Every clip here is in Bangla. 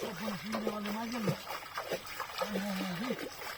Çok konuşmayı devam edemez mi? Ay ay ay.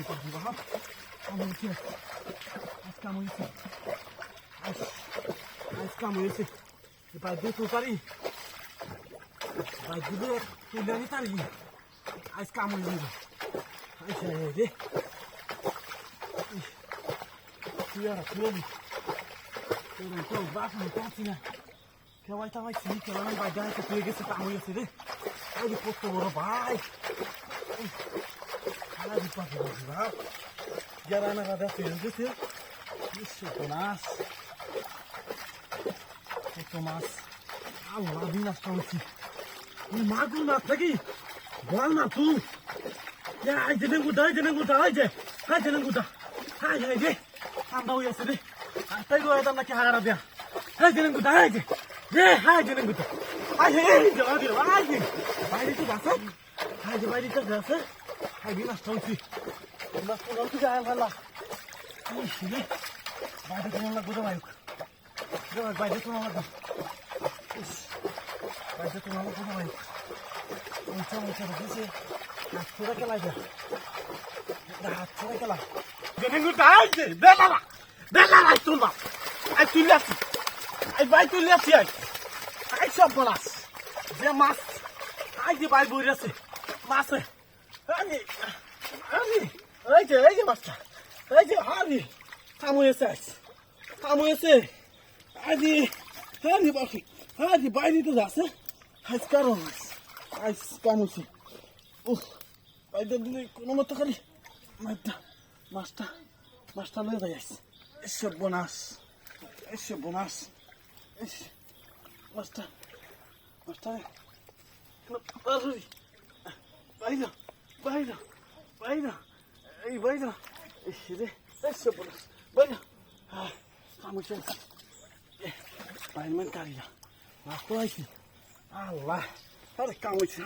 Vamos aqui, vamos. Vamos aqui. As camões. As camões. E vai dentro do tarim Vai dentro do Dani tá ali. As camões. Ai, já é, vê. Senhora, tudo. Então, baixo, não tá assim, né? Que ela estar mais assim, que ela não vai dar essa pega esse tamanho assim, né? Aí depois que eu vai. বাপ যারা না গাদা ফেল গেছে নিশ্চয় তো নাশ কত মাছ আল্লাহ দিন আসতে হচ্ছে এই মাগুর মাছ নাকি বল না তুই আই যে নেঙ্গুটা আই যে নেঙ্গুটা আই যে আই যে নেঙ্গুটা আই আই যে ঠান্ডা হয়ে আছে রে আর তাই রয়ে দাম নাকি হাগারা দেয়া আই যে নেঙ্গুটা আই যে রে আই যে নেঙ্গুটা আই হে জমা দিও আই যে বাইরে তো গাছে আই যে বাইরে তো গাছে আই দিন আসতে হচ্ছে মাছ তো নষ্ট যায় ভালো রে বাইরে তোমার লাগবে তো বাইক বাইরে তোমার লাগবে বাইরে তোমার লাগবে তো que la ya. La chura que la. Yo tengo que caerte. Déjala. Déjala, ay, tú no. Ay, tú le haces. Ay, vai, tú le haces. Ay, সব বলাস যে মাছ আই যে ভাই বই আছে মাছ এই যে এই যে মাছটা। এই যে হারি থামু এসে আছে থামু এসে আজি হারি বাকি হারি বাইরে তো যাচ্ছে। আজ কারণ আইস কামুছি উহ বাইরে দিলে কোনো মতো খালি মাছটা মাছটা মাছটা লয়ে যাই আইস। এসে বোনাস। এসে বোনাস। এস, মাছটা মাছটা। বাইরে Bueno, bueno, y bueno, eso por eso. Bueno, ah, vamos ya. Para el mental, ya. Allah. Ahora estamos ya.